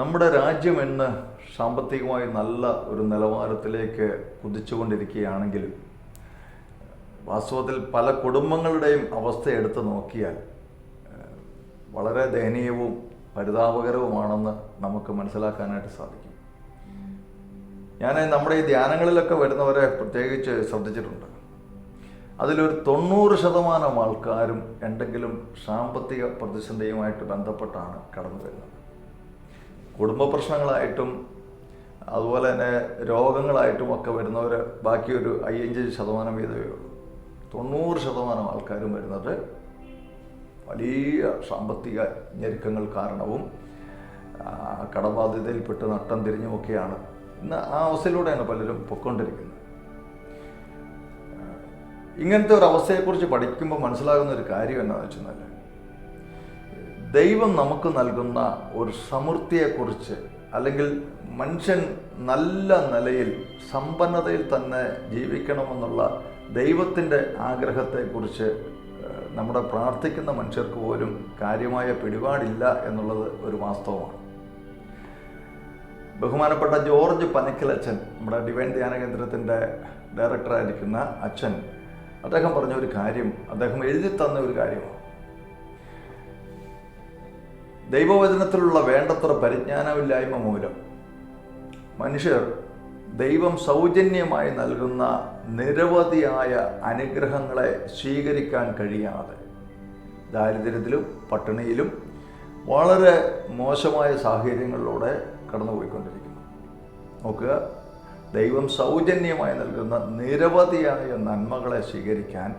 നമ്മുടെ രാജ്യം ഇന്ന് സാമ്പത്തികമായി നല്ല ഒരു നിലവാരത്തിലേക്ക് കുതിച്ചുകൊണ്ടിരിക്കുകയാണെങ്കിൽ വാസ്തവത്തിൽ പല കുടുംബങ്ങളുടെയും അവസ്ഥ എടുത്ത് നോക്കിയാൽ വളരെ ദയനീയവും പരിതാപകരവുമാണെന്ന് നമുക്ക് മനസ്സിലാക്കാനായിട്ട് സാധിക്കും. ഞാൻ നമ്മുടെ ഈ ധ്യാനങ്ങളിലൊക്കെ വരുന്നവരെ പ്രത്യേകിച്ച് ശ്രദ്ധിച്ചിട്ടുണ്ട്. അതിലൊരു തൊണ്ണൂറ് ശതമാനം ആൾക്കാരും എന്തെങ്കിലും സാമ്പത്തിക പ്രതിസന്ധിയുമായിട്ട് ബന്ധപ്പെട്ടാണ് കടന്നു വരുന്നത് കുടുംബ പ്രശ്നങ്ങളായിട്ടും അതുപോലെ തന്നെ രോഗങ്ങളായിട്ടും ഒക്കെ വരുന്നവർ ബാക്കിയൊരു അയ്യഞ്ച് ശതമാനം വീതമേ ഉള്ളൂ. തൊണ്ണൂറ് ശതമാനം ആൾക്കാരും വരുന്നത് വലിയ സാമ്പത്തിക ഞെരുക്കങ്ങൾ കാരണവും കടബാധ്യതയിൽപ്പെട്ട് നട്ടം തിരിഞ്ഞുമൊക്കെയാണ് ഇന്ന് ആ അവസ്ഥയിലൂടെയാണ് പലരും പൊയ്ക്കൊണ്ടിരിക്കുന്നത്. ഇങ്ങനത്തെ ഒരു അവസ്ഥയെക്കുറിച്ച് പഠിക്കുമ്പോൾ മനസ്സിലാകുന്ന ഒരു കാര്യം എന്താണെന്ന് വെച്ചാൽ ദൈവം നമുക്ക് നൽകുന്ന ഒരു സമൃദ്ധിയെക്കുറിച്ച് അല്ലെങ്കിൽ മനുഷ്യൻ നല്ല നിലയിൽ സമ്പന്നതയിൽ തന്നെ ജീവിക്കണമെന്നുള്ള ദൈവത്തിന്റെ ആഗ്രഹത്തെക്കുറിച്ച് നമ്മുടെ പ്രാർത്ഥിക്കുന്ന മനുഷ്യർക്ക് പോലും കാര്യമായ പിടിപാടില്ല എന്നുള്ളത് ഒരു വാസ്തവമാണ്. ബഹുമാനപ്പെട്ട ജോർജ് പനക്കൽ അച്ഛൻ നമ്മുടെ ഡിവൈൻ ധ്യാന കേന്ദ്രത്തിന്റെ ഡയറക്ടറായിരിക്കുന്ന അച്ഛൻ അദ്ദേഹം പറഞ്ഞ ഒരു കാര്യം അദ്ദേഹം എഴുതി തന്ന ഒരു കാര്യമാണ്. ദൈവവചനത്തിലുള്ള വേണ്ടത്ര പരിജ്ഞാനമില്ലായ്മ മൂലം മനുഷ്യർ ദൈവം സൗജന്യമായി നൽകുന്ന നിരവധിയായ അനുഗ്രഹങ്ങളെ സ്വീകരിക്കാൻ കഴിയാതെ ദാരിദ്ര്യത്തിലും പട്ടിണിയിലും വളരെ മോശമായ സാഹചര്യങ്ങളിലൂടെ കടന്നുപോയിക്കൊണ്ടിരിക്കുന്നു. നോക്കുക ദൈവം സൗജന്യമായി നൽകുന്ന നിരവധിയായ നന്മകളെ സ്വീകരിക്കാൻ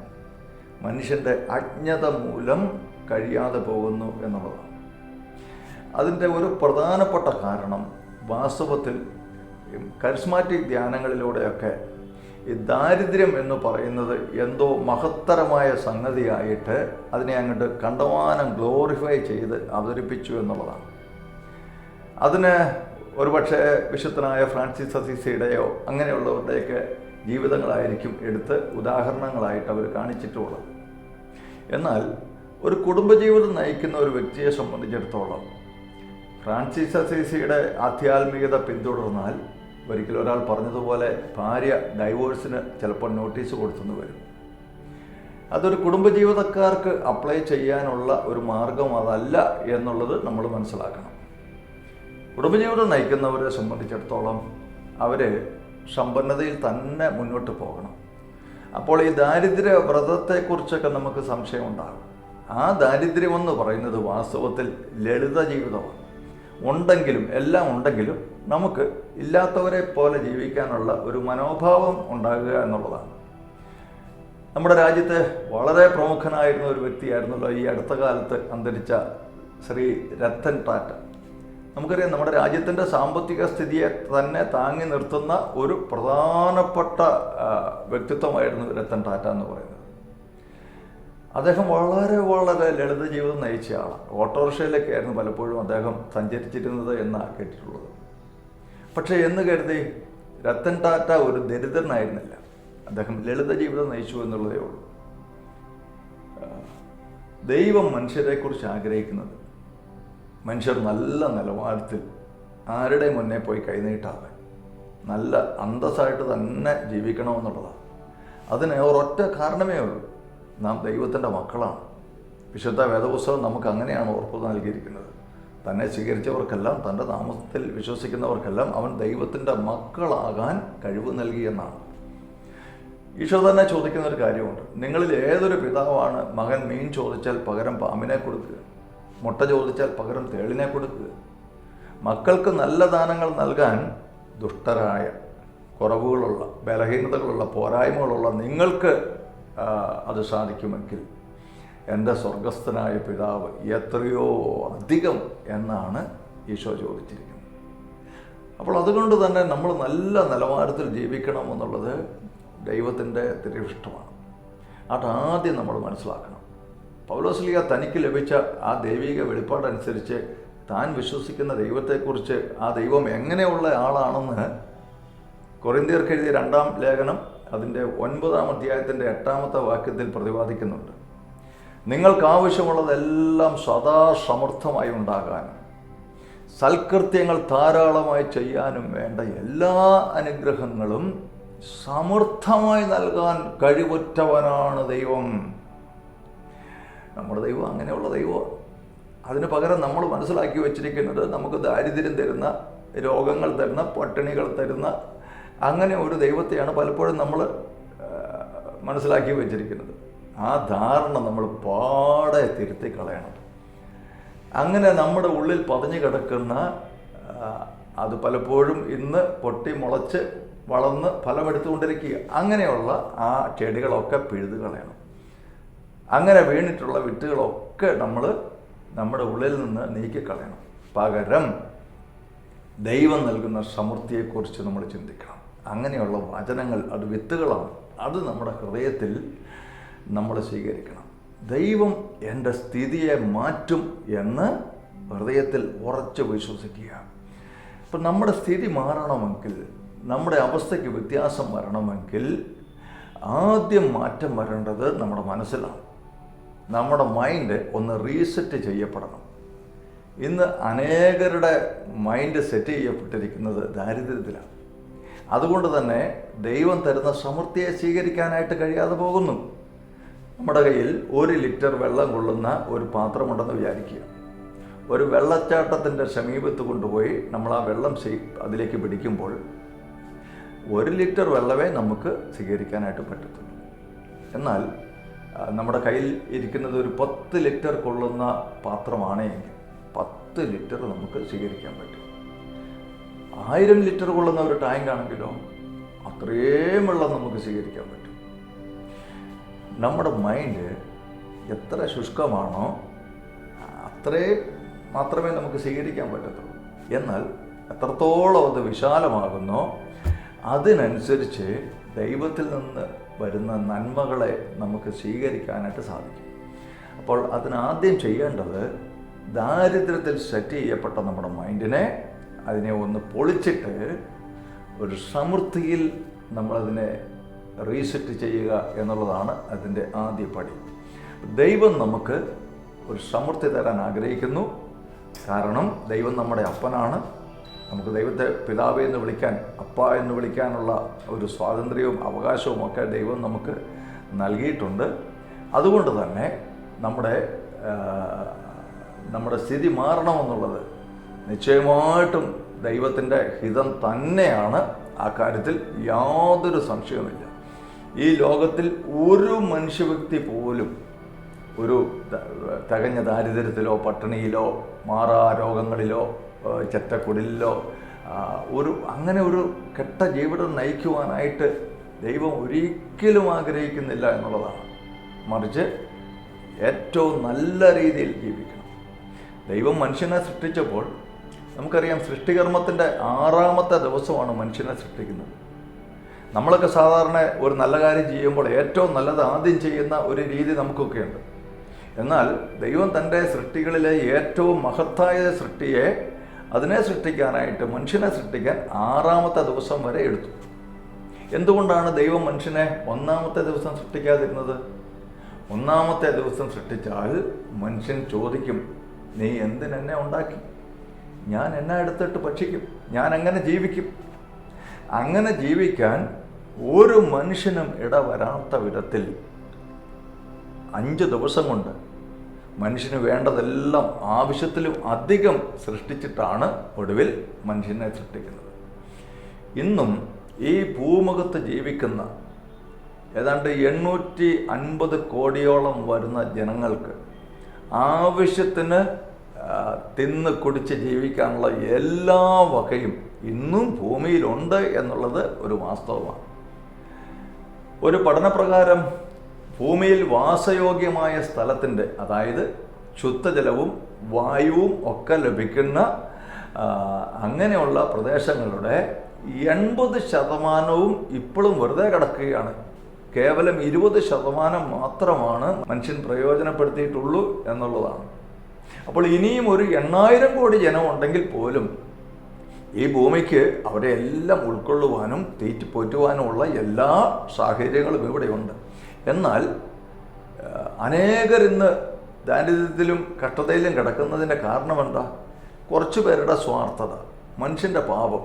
മനുഷ്യന്റെ അജ്ഞത മൂലം കഴിയാതെ പോകുന്നു എന്നുള്ളതാണ്. അതിന്റെ ഒരു പ്രധാനപ്പെട്ട കാരണം വാസ്തവത്തിൽ കരിസ്മാറ്റിക് ധ്യാനങ്ങളിലൂടെയൊക്കെ ഈ ദാരിദ്ര്യം എന്ന് പറയുന്നത് എന്തോ മഹത്തരമായ സംഗതിയായിട്ട് അതിനെ അങ്ങോട്ട് കണ്ടമാനം ഗ്ലോറിഫൈ ചെയ്ത് അവതരിപ്പിച്ചു എന്നുള്ളതാണ്. അതിന് ഒരുപക്ഷെ വിശുദ്ധനായ ഫ്രാൻസിസ് അസീസയുടെയോ അങ്ങനെയുള്ളവരുടെയൊക്കെ ജീവിതങ്ങളായിരിക്കും എടുത്ത് ഉദാഹരണങ്ങളായിട്ട് അവർ കാണിച്ചിട്ടുള്ളത്. എന്നാൽ ഒരു കുടുംബജീവിതം നയിക്കുന്ന ഒരു വ്യക്തിയെ സംബന്ധിച്ചിടത്തോളം ഫ്രാൻസിസ് അസീസിയുടെ ആധ്യാത്മികത പിന്തുടർന്നാൽ ഒരിക്കലും ഒരാൾ പറഞ്ഞതുപോലെ ഭാര്യ ഡൈവോഴ്സിന് ചിലപ്പോൾ നോട്ടീസ് കൊടുത്തെന്ന് വരും. അതൊരു കുടുംബജീവിതക്കാർക്ക് അപ്ലൈ ചെയ്യാനുള്ള ഒരു മാർഗം അതല്ല എന്നുള്ളത് നമ്മൾ മനസ്സിലാക്കണം. കുടുംബജീവിതം നയിക്കുന്നവരെ സംബന്ധിച്ചിടത്തോളം അവർ സമ്പന്നതയിൽ തന്നെ മുന്നോട്ട് പോകണം. അപ്പോൾ ഈ ദാരിദ്ര്യ വ്രതത്തെക്കുറിച്ചൊക്കെ നമുക്ക് സംശയമുണ്ടാകും. ആ ദാരിദ്ര്യമെന്ന് പറയുന്നത് വാസ്തവത്തിൽ ലളിത ജീവിതമാണ്. ഉണ്ടെങ്കിലും എല്ലാം ഉണ്ടെങ്കിലും നമുക്ക് ഇല്ലാത്തവരെ പോലെ ജീവിക്കാനുള്ള ഒരു മനോഭാവം ഉണ്ടാകുക എന്നുള്ളതാണ്. നമ്മുടെ രാജ്യത്തെ വളരെ പ്രമുഖനായിരുന്ന ഒരു വ്യക്തിയായിരുന്നല്ലോ ഈ അടുത്ത കാലത്ത് അന്തരിച്ച ശ്രീ രത്തൻ ടാറ്റ. നമുക്കറിയാം നമ്മുടെ രാജ്യത്തിന്റെ സാമ്പത്തിക സ്ഥിതിയെ തന്നെ താങ്ങി നിർത്തുന്ന ഒരു പ്രധാനപ്പെട്ട വ്യക്തിത്വമായിരുന്നു രത്തൻ ടാറ്റ എന്ന് പറയുന്നത്. അദ്ദേഹം വളരെ വളരെ ലളിത ജീവിതം നയിച്ച ആളാണ്. ഓട്ടോറിക്ഷയിലൊക്കെയായിരുന്നു പലപ്പോഴും അദ്ദേഹം സഞ്ചരിച്ചിരുന്നത് എന്നാണ് കേട്ടിട്ടുള്ളത്. പക്ഷേ എന്ന് കരുതി രത്തൻ ടാറ്റ ഒരു ദരിദ്രനായിരുന്നില്ല. അദ്ദേഹം ലളിത ജീവിതം നയിച്ചു എന്നുള്ളതേ ഉള്ളൂ. ദൈവം മനുഷ്യരെക്കുറിച്ച് ആഗ്രഹിക്കുന്നത് മനുഷ്യർ നല്ല നിലവാരത്തിൽ ആരുടെ മുന്നേ പോയി കൈനീട്ടാതെ നല്ല അന്തസ്സായിട്ട് തന്നെ ജീവിക്കണമെന്നുള്ളതാണ്. അതിന് ഒരൊറ്റ കാരണമേ ഉള്ളൂ. നാം ദൈവത്തിന്റെ മക്കളാണ്. വിശുദ്ധ വേദപുസ്തകം നമുക്ക് അങ്ങനെയാണ് ഉറപ്പ് നൽകിയിരിക്കുന്നത്. തന്നെ സ്വീകരിച്ചവർക്കെല്ലാം തന്റെ നാമത്തിൽ വിശ്വസിക്കുന്നവർക്കെല്ലാം അവൻ ദൈവത്തിന്റെ മക്കളാകാൻ കഴിവ് നൽകിയെന്നാണ് ഈശോ തന്നെ ചോദിക്കുന്ന ഒരു കാര്യമുണ്ട്. നിങ്ങളിൽ ഏതൊരു പിതാവാണ് മകൻ മീൻ ചോദിച്ചാൽ പകരം പാമ്പിനെ കൊടുക്കുക മുട്ട ചോദിച്ചാൽ പകരം തേളിനെ കൊടുക്കുക? മക്കൾക്ക് നല്ല ദാനങ്ങൾ നൽകാൻ ദുഷ്ടരായ കുറവുകളുള്ള ബലഹീനതകളുള്ള പോരായ്മകളുള്ള നിങ്ങൾക്ക് അത് സാധിക്കുമെങ്കിൽ എന്റെ സ്വർഗസ്ഥനായ പിതാവ് എത്രയോ അധികം എന്നാണ് ഈശോ ചോദിച്ചിരിക്കുന്നത്. അപ്പോൾ അതുകൊണ്ട് തന്നെ നമ്മൾ നല്ല നിലവാരത്തിൽ ജീവിക്കണം എന്നുള്ളത് ദൈവത്തിന്റെ തിരിഷ്ടമാണ് അതാദ്യം നമ്മൾ മനസ്സിലാക്കണം. പൗലോസ്ലിയ തനിക്ക് ലഭിച്ച ആ ദൈവിക വെളിപ്പാടനുസരിച്ച് താൻ വിശ്വസിക്കുന്ന ദൈവത്തെക്കുറിച്ച് ആ ദൈവം എങ്ങനെയുള്ള ആളാണെന്ന് കൊറിന്തിയർക്ക് എഴുതിയ രണ്ടാം ലേഖനം അതിന്റെ ഒൻപതാം അധ്യായത്തിന്റെ എട്ടാമത്തെ വാക്യത്തിൽ പ്രതിപാദിക്കുന്നുണ്ട്. നിങ്ങൾക്ക് ആവശ്യമുള്ളതെല്ലാം സദാ സമർത്ഥമായി ഉണ്ടാകാനും സൽകൃത്യങ്ങൾ ധാരാളമായി ചെയ്യാനും വേണ്ട എല്ലാ അനുഗ്രഹങ്ങളും സമർത്ഥമായി നൽകാൻ കഴിവുറ്റവനാണ് ദൈവം. നമ്മുടെ ദൈവം അങ്ങനെയുള്ള ദൈവമാണ് അതിന് പകരം നമ്മൾ മനസ്സിലാക്കി വെച്ചിരിക്കുന്നത് നമുക്ക് ദാരിദ്ര്യം തരുന്ന രോഗങ്ങൾ തരുന്ന പട്ടിണികൾ തരുന്ന അങ്ങനെ ഒരു ദൈവത്തെയാണ് പലപ്പോഴും നമ്മൾ മനസ്സിലാക്കി വെച്ചിരിക്കുന്നത്. ആ ധാരണ നമ്മൾ പാടെ തിരുത്തി കളയണം അങ്ങനെ നമ്മുടെ ഉള്ളിൽ പതഞ്ഞു കിടക്കുന്ന അത് പലപ്പോഴും ഇന്ന് പൊട്ടി മുളച്ച് വളർന്ന് ഫലമെടുത്തുകൊണ്ടിരിക്കുക. അങ്ങനെയുള്ള ആ ചെടികളൊക്കെ പിഴുതു കളയണം. അങ്ങനെ വീണിട്ടുള്ള വിത്തുകളൊക്കെ നമ്മൾ നമ്മുടെ ഉള്ളിൽ നിന്ന് നീക്കിക്കളയണം പകരം ദൈവം നൽകുന്ന സമൃദ്ധിയെക്കുറിച്ച് നമ്മൾ ചിന്തിക്കണം. അങ്ങനെയുള്ള വചനങ്ങൾ അത് വിത്തുകളാണ്. അത് നമ്മുടെ ഹൃദയത്തിൽ നമ്മൾ സ്വീകരിക്കണം. ദൈവം എന്റെ സ്ഥിതിയെ മാറ്റും എന്ന് ഹൃദയത്തിൽ ഉറച്ചു വിശ്വസിക്കുക. ഇപ്പം നമ്മുടെ സ്ഥിതി മാറണമെങ്കിൽ നമ്മുടെ അവസ്ഥയ്ക്ക് വ്യത്യാസം വരണമെങ്കിൽ ആദ്യം മാറ്റം വരേണ്ടത് നമ്മുടെ മനസ്സിലാണ്. നമ്മുടെ മൈൻഡ് ഒന്ന് റീസെറ്റ് ചെയ്യപ്പെടണം. ഇന്ന് അനേകരുടെ മൈൻഡ് സെറ്റ് ചെയ്യപ്പെട്ടിരിക്കുന്നത് ദാരിദ്ര്യത്തിലാണ്. അതുകൊണ്ട് തന്നെ ദൈവം തരുന്ന സമൃദ്ധിയെ സ്വീകരിക്കാനായിട്ട് കഴിയാതെ പോകുന്നു. നമ്മുടെ കയ്യിൽ ഒരു ലിറ്റർ വെള്ളം കൊള്ളുന്ന ഒരു പാത്രമുണ്ടെന്ന് വിചാരിക്കുക. ഒരു വെള്ളച്ചാട്ടത്തിന്റെ സമീപത്ത് കൊണ്ടുപോയി നമ്മൾ ആ വെള്ളം അതിലേക്ക് പിടിക്കുമ്പോൾ ഒരു ലിറ്റർ വെള്ളമേ നമുക്ക് സ്വീകരിക്കാനായിട്ട് പറ്റത്തുള്ളൂ. എന്നാൽ നമ്മുടെ കയ്യിൽ ഇരിക്കുന്നത് ഒരു പത്ത് ലിറ്റർ കൊള്ളുന്ന പാത്രമാണ് എങ്കിൽ പത്ത് ലിറ്റർ നമുക്ക് സ്വീകരിക്കാൻ പറ്റും. ആയിരം ലിറ്റർ കൊള്ളുന്ന ഒരു ടാങ്ക് ആണെങ്കിലും അത്രയും വെള്ളം നമുക്ക് സ്വീകരിക്കാൻ പറ്റും. നമ്മുടെ മൈൻഡ് എത്ര ശുഷ്കമാണോ അത്രയും മാത്രമേ നമുക്ക് സ്വീകരിക്കാൻ പറ്റത്തുള്ളൂ. എന്നാൽ എത്രത്തോളം അത് വിശാലമാകുന്നോ അതിനനുസരിച്ച് ദൈവത്തിൽ നിന്ന് വരുന്ന നന്മകളെ നമുക്ക് സ്വീകരിക്കാനായിട്ട് സാധിക്കും. അപ്പോൾ അതിനാദ്യം ചെയ്യേണ്ടത് ദാരിദ്ര്യത്തിൽ സെറ്റ് ചെയ്യപ്പെട്ട നമ്മുടെ മൈൻഡിനെ അതിനെ ഒന്ന് പൊളിച്ചിട്ട് ഒരു സമൃദ്ധിയിൽ നമ്മളതിനെ റീസെറ്റ് ചെയ്യുക എന്നുള്ളതാണ് അതിന്റെ ആദ്യ പടി. ദൈവം നമുക്ക് ഒരു സമൃദ്ധി തരാൻ ആഗ്രഹിക്കുന്നു. കാരണം ദൈവം നമ്മുടെ അപ്പനാണ്. നമുക്ക് ദൈവത്തെ പിതാവ് എന്ന് വിളിക്കാൻ അപ്പ എന്ന് വിളിക്കാനുള്ള ഒരു സ്വാതന്ത്ര്യവും അവകാശവും ഒക്കെ ദൈവം നമുക്ക് നൽകിയിട്ടുണ്ട്. അതുകൊണ്ട് തന്നെ നമ്മുടെ നമ്മുടെ സ്ഥിതി മാറണമെന്നുള്ളത് നിശ്ചയമായിട്ടും ദൈവത്തിന്റെ ഹിതം തന്നെയാണ് ആ കാര്യത്തിൽ യാതൊരു സംശയവുമില്ല. ഈ ലോകത്തിൽ ഒരു മനുഷ്യവ്യക്തി പോലും ഒരു തകഞ്ഞ ദാരിദ്ര്യത്തിലോ പട്ടിണിയിലോ മാറാ രോഗങ്ങളിലോ ഏഹ് ഒരു അങ്ങനെ ഒരു കെട്ട ജീവിതം നയിക്കുവാനായിട്ട് ദൈവം ഒരിക്കലും ആഗ്രഹിക്കുന്നില്ല എന്നുള്ളതാണ്. മറിച്ച് ഏറ്റവും നല്ല രീതിയിൽ ജീവിക്കണം. ദൈവം മനുഷ്യനെ സൃഷ്ടിച്ചപ്പോൾ നമുക്കറിയാം സൃഷ്ടികർമ്മത്തിന്റെ ആറാമത്തെ ദിവസമാണ് മനുഷ്യനെ സൃഷ്ടിക്കുന്നത്. നമ്മളൊക്കെ സാധാരണ ഒരു നല്ല കാര്യം ചെയ്യുമ്പോൾ ഏറ്റവും നല്ലത് ആദ്യം ചെയ്യുന്ന ഒരു രീതി നമുക്കൊക്കെയുണ്ട്. എന്നാൽ ദൈവം തന്റെ സൃഷ്ടികളിലെ ഏറ്റവും മഹത്തായ സൃഷ്ടിയെ അതിനെ സൃഷ്ടിക്കാനായിട്ട് മനുഷ്യനെ സൃഷ്ടിക്കാൻ ആറാമത്തെ ദിവസം വരെ എടുത്തു. എന്തുകൊണ്ടാണ് ദൈവം മനുഷ്യനെ ഒന്നാമത്തെ ദിവസം സൃഷ്ടിക്കാതിരുന്നത്? ഒന്നാമത്തെ ദിവസം സൃഷ്ടിച്ചാൽ മനുഷ്യൻ ചോദിക്കും നീ എന്തിനെന്നെ ഉണ്ടാക്കി? ഞാൻ എന്നെ എടുത്തിട്ട് ഭക്ഷിക്കും. ഞാൻ അങ്ങനെ ജീവിക്കും. അങ്ങനെ ജീവിക്കാൻ ഒരു മനുഷ്യനും ഇടവരാത്ത വിധത്തിൽ അഞ്ച് ദിവസം കൊണ്ട് മനുഷ്യന് വേണ്ടതെല്ലാം ആവശ്യത്തിലും അധികം സൃഷ്ടിച്ചിട്ടാണ് ഒടുവിൽ മനുഷ്യനെ സൃഷ്ടിക്കുന്നത്. ഇന്നും ഈ ഭൂമുഖത്ത് ജീവിക്കുന്ന ഏതാണ്ട് എണ്ണൂറ്റി അൻപത് കോടിയോളം വരുന്ന ജനങ്ങൾക്ക് ആവശ്യത്തിന് തിന്ന് കുടിച്ച് ജീവിക്കാനുള്ള എല്ലാ വകയും ഇന്നും ഭൂമിയിലുണ്ട് എന്നുള്ളത് ഒരു വാസ്തവമാണ്. ഒരു പഠനപ്രകാരം ഭൂമിയിൽ വാസയോഗ്യമായ സ്ഥലത്തിന്റെ അതായത് ശുദ്ധജലവും വായുവും ഒക്കെ ലഭിക്കുന്ന അങ്ങനെയുള്ള പ്രദേശങ്ങളുടെ എൺപത് ശതമാനവും ഇപ്പോഴും വെറുതെ കിടക്കുകയാണ്. കേവലം ഇരുപത് ശതമാനം മാത്രമാണ് മനുഷ്യൻ പ്രയോജനപ്പെടുത്തിയിട്ടുള്ളൂ എന്നുള്ളതാണ്. അപ്പോൾ ഇനിയും ഒരു എണ്ണായിരം കോടി ജനമുണ്ടെങ്കിൽ പോലും ഈ ഭൂമിക്ക് അവരെ എല്ലാം ഉൾക്കൊള്ളുവാനും തീറ്റിപ്പോറ്റുവാനുമുള്ള എല്ലാ സാഹചര്യങ്ങളും ഇവിടെയുണ്ട് എന്നാൽ അനേകർ ഇന്ന് ദാരിദ്ര്യത്തിലും കഷ്ടതയിലും കിടക്കുന്നതിന്റെ കാരണം എന്താ? കുറച്ച് പേരുടെ സ്വാർത്ഥത മനുഷ്യന്റെ പാപം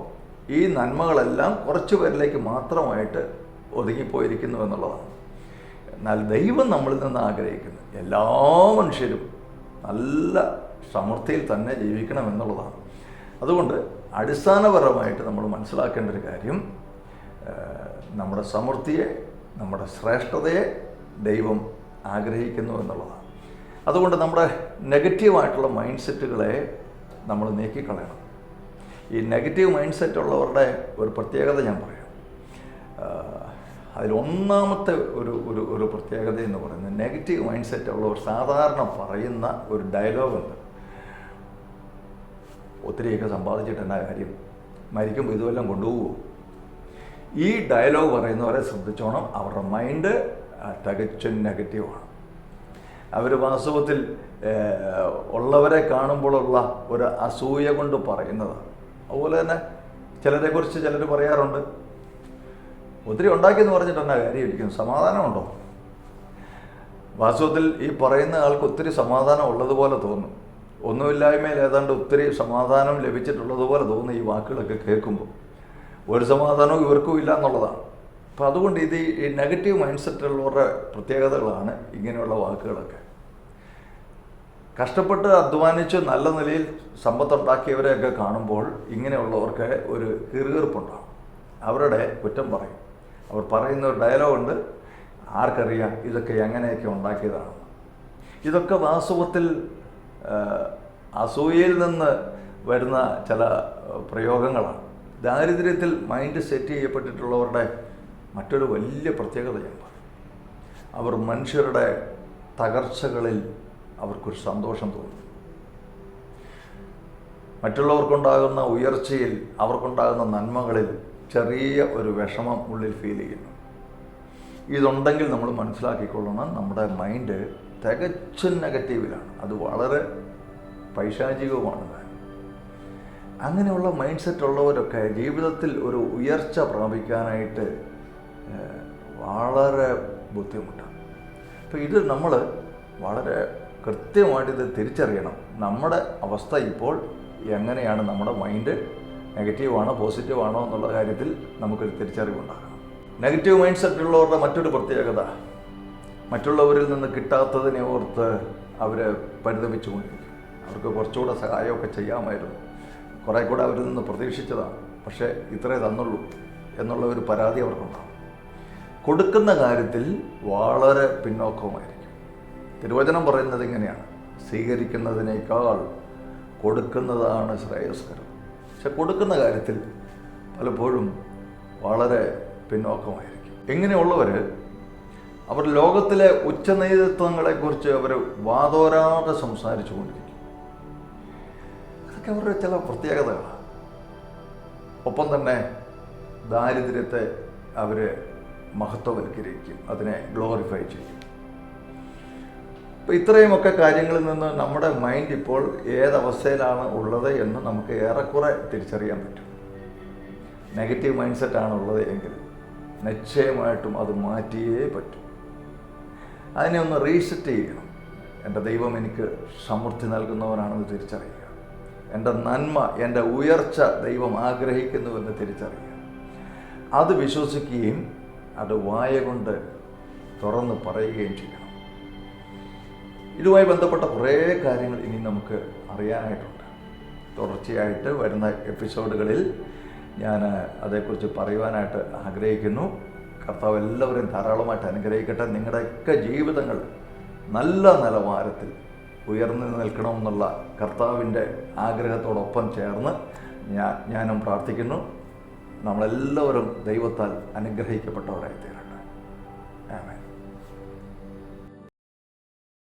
ഈ നന്മകളെല്ലാം കുറച്ചു പേരിലേക്ക് മാത്രമായിട്ട് ഒതുങ്ങിപ്പോയിരിക്കുന്നു എന്നുള്ളതാണ്. എന്നാൽ ദൈവം നമ്മളിൽ നിന്ന് ആഗ്രഹിക്കുന്നു. എല്ലാ മനുഷ്യരും നല്ല സമൃദ്ധിയിൽ തന്നെ ജീവിക്കണം എന്നുള്ളതാണ് അതുകൊണ്ട് അടിസ്ഥാനപരമായിട്ട് നമ്മൾ മനസ്സിലാക്കേണ്ട ഒരു കാര്യം നമ്മുടെ സമൃദ്ധിയെ നമ്മുടെ ശ്രേഷ്ഠതയെ ദൈവം ആഗ്രഹിക്കുന്നു എന്നുള്ളതാണ്. അതുകൊണ്ട് നമ്മുടെ നെഗറ്റീവായിട്ടുള്ള മൈൻഡ് സെറ്റുകളെ നമ്മൾ നീക്കിക്കളയണം. ഈ നെഗറ്റീവ് മൈൻഡ് സെറ്റ് ഉള്ളവരുടെ ഒരു പ്രത്യേകത ഞാൻ പറയാം. ആഹ് അതിലൊന്നാമത്തെ ഒരു ഒരു ഒരു പ്രത്യേകത എന്ന് പറയുന്നത് നെഗറ്റീവ് മൈൻഡ് സെറ്റ് ഉള്ളവർ സാധാരണ പറയുന്ന ഒരു ഡയലോഗുണ്ട് ഒത്തിരിയൊക്കെ സമ്പാദിച്ചിട്ട് എന്നാ കാര്യം? മരിക്കുമ്പോൾ ഇതുവെല്ലാം കൊണ്ടുപോകുമോ ഈ ഡയലോഗ് പറയുന്നവരെ ശ്രദ്ധിച്ചോണം. അവരുടെ മൈൻഡ് തികച്ചും നെഗറ്റീവാണ് അവർ വാസ്തവത്തിൽ ഉള്ളവരെ കാണുമ്പോഴുള്ള ഒരു അസൂയ കൊണ്ട് പറയുന്നതാണ്. അതുപോലെ തന്നെ ചിലരെക്കുറിച്ച് ചിലർ പറയാറുണ്ട്. ഒത്തിരി ഉണ്ടാക്കിയെന്ന് പറഞ്ഞിട്ട് എന്നാ കാര്യമിരിക്കും സമാധാനമുണ്ടോ? വാസ്തവത്തിൽ ഈ പറയുന്ന ആൾക്ക് ഒത്തിരി സമാധാനം ഉള്ളതുപോലെ തോന്നും. ഒന്നുമില്ലായ്മയിൽ ഏതാണ്ട് ഒത്തിരി സമാധാനം ലഭിച്ചിട്ടുള്ളതുപോലെ തോന്നും ഈ വാക്കുകളൊക്കെ കേൾക്കുമ്പോൾ. ഒരു സമാധാനവും ഇവർക്കും ഇല്ല എന്നുള്ളതാണ്. അപ്പം അതുകൊണ്ട് ഇത് ഈ നെഗറ്റീവ് മൈൻഡ് സെറ്റുള്ളവരുടെ പ്രത്യേകതകളാണ് ഇങ്ങനെയുള്ള വാക്കുകളൊക്കെ. കഷ്ടപ്പെട്ട് അധ്വാനിച്ച് നല്ല നിലയിൽ സമ്പത്തുണ്ടാക്കിയവരെയൊക്കെ കാണുമ്പോൾ ഇങ്ങനെയുള്ളവർക്ക് ഒരു കീറുകീർപ്പുണ്ടാകും അവരുടെ കുറ്റം പറയും. അവർ പറയുന്ന ഒരു ഡയലോഗുണ്ട് ആർക്കറിയാം ഇതൊക്കെ എങ്ങനെയൊക്കെ ഉണ്ടാക്കിയതാണ്? ഇതൊക്കെ വാസ്തവത്തിൽ അസൂയയിൽ നിന്ന് വരുന്ന ചില പ്രയോഗങ്ങളാണ്. ദാരിദ്ര്യത്തിൽ മൈൻഡ് സെറ്റ് ചെയ്യപ്പെട്ടിട്ടുള്ളവരുടെ മറ്റൊരു വലിയ പ്രത്യേകതയാണ് അവർ മനുഷ്യരുടെ തകർച്ചകളിൽ അവർക്കൊരു സന്തോഷം തോന്നും. മറ്റുള്ളവർക്കുണ്ടാകുന്ന ഉയർച്ചയിൽ അവർക്കുണ്ടാകുന്ന നന്മകളിൽ ചെറിയ ഒരു വിഷമം ഉള്ളിൽ ഫീൽ ചെയ്യുന്നു. ഇതുണ്ടെങ്കിൽ നമ്മൾ മനസ്സിലാക്കിക്കൊള്ളണം നമ്മുടെ മൈൻഡ് തികച്ചും നെഗറ്റീവിലാണ് അത് വളരെ പൈശാചികവുമാണ്. അങ്ങനെയുള്ള മൈൻഡ് സെറ്റ് ഉള്ളവരൊക്കെ ജീവിതത്തിൽ ഒരു ഉയർച്ച പ്രാപിക്കാനായിട്ട് വളരെ ബുദ്ധിമുട്ടാണ്. അപ്പോൾ ഇത് നമ്മൾ വളരെ കൃത്യമായിട്ട് ഇത് തിരിച്ചറിയണം. നമ്മുടെ അവസ്ഥ ഇപ്പോൾ എങ്ങനെയാണ്? നമ്മുടെ മൈൻഡ് നെഗറ്റീവാണോ പോസിറ്റീവാണോ എന്നുള്ള കാര്യത്തിൽ നമുക്കൊരു തിരിച്ചറിവുണ്ടാകണം. നെഗറ്റീവ് മൈൻഡ് സെറ്റ് ഉള്ളവരുടെ മറ്റൊരു പ്രത്യേകത മറ്റുള്ളവരിൽ നിന്ന് കിട്ടാത്തതിനെ ഓർത്ത് അവർ പരിതപിച്ചുകൊണ്ടിരിക്കും. അവർക്ക് കുറച്ചുകൂടെ സഹായമൊക്കെ ചെയ്യാമായിരുന്നു. കുറേ കൂടെ അവരിൽ നിന്ന് പ്രതീക്ഷിച്ചതാണ്. പക്ഷേ ഇത്രേ തന്നുള്ളൂ എന്നുള്ള ഒരു പരാതി അവർക്കുണ്ടാകും കൊടുക്കുന്ന കാര്യത്തിൽ വളരെ പിന്നോക്കവുമായിരിക്കും. തിരുവചനം പറയുന്നത് ഇങ്ങനെയാണ്. സ്വീകരിക്കുന്നതിനേക്കാൾ കൊടുക്കുന്നതാണ് ശ്രേയസ്കരം. പക്ഷെ കൊടുക്കുന്ന കാര്യത്തിൽ പലപ്പോഴും വളരെ പിന്നോക്കമായിരിക്കും. ഇങ്ങനെയുള്ളവർ അവർ ലോകത്തിലെ ഉച്ചനേതൃത്വങ്ങളെക്കുറിച്ച് അവർ വാതോരാതെ സംസാരിച്ചു കൊണ്ടിരിക്കും. അതൊക്കെ അവരുടെ ചില പ്രത്യേകതകളാണ് ഒപ്പം തന്നെ ദാരിദ്ര്യത്തെ അവർ മഹത്വവൽക്കരിക്കും അതിനെ ഗ്ലോറിഫൈ ചെയ്യും. അപ്പോൾ ഇത്രയുമൊക്കെ കാര്യങ്ങളിൽ നിന്ന് നമ്മുടെ മൈൻഡ് ഇപ്പോൾ ഏതവസ്ഥയിലാണ് ഉള്ളത് എന്ന് നമുക്ക് ഏറെക്കുറെ തിരിച്ചറിയാൻ പറ്റും. നെഗറ്റീവ് മൈൻഡ് സെറ്റാണ് ഉള്ളത് എങ്കിൽ നിശ്ചയമായിട്ടും അത് മാറ്റിയേ പറ്റും. അതിനെ ഒന്ന് റീസെറ്റ് ചെയ്യണം. എന്റെ ദൈവം എനിക്ക് സമൃദ്ധി നൽകുന്നവനാണെന്ന് തിരിച്ചറിയുക. എന്റെ നന്മ എന്റെ ഉയർച്ച ദൈവം ആഗ്രഹിക്കുന്നുവെന്ന് തിരിച്ചറിയുക. അത് വിശ്വസിക്കുകയും അത് വായ കൊണ്ട് തുറന്ന് പറയുകയും ചെയ്യണം ഇതുമായി ബന്ധപ്പെട്ട കുറേ കാര്യങ്ങൾ ഇനി നമുക്ക് അറിയാനായിട്ടുണ്ട്. തുടർച്ചയായിട്ട് വരുന്ന എപ്പിസോഡുകളിൽ ഞാൻ അതേക്കുറിച്ച് പറയുവാനായിട്ട് ആഗ്രഹിക്കുന്നു. കർത്താവ് എല്ലാവരെയും ധാരാളമായിട്ട് അനുഗ്രഹിക്കട്ടെ. നിങ്ങളുടെയൊക്കെ ജീവിതങ്ങൾ നല്ല നിലവാരത്തിൽ ഉയർന്നു നിൽക്കണമെന്നുള്ള കർത്താവിന്റെ ആഗ്രഹത്തോടൊപ്പം ചേർന്ന് ഞാൻ ഞാനും പ്രാർത്ഥിക്കുന്നു. നമ്മളെല്ലാവരും ദൈവത്താൽ അനുഗ്രഹിക്കപ്പെട്ടവരായി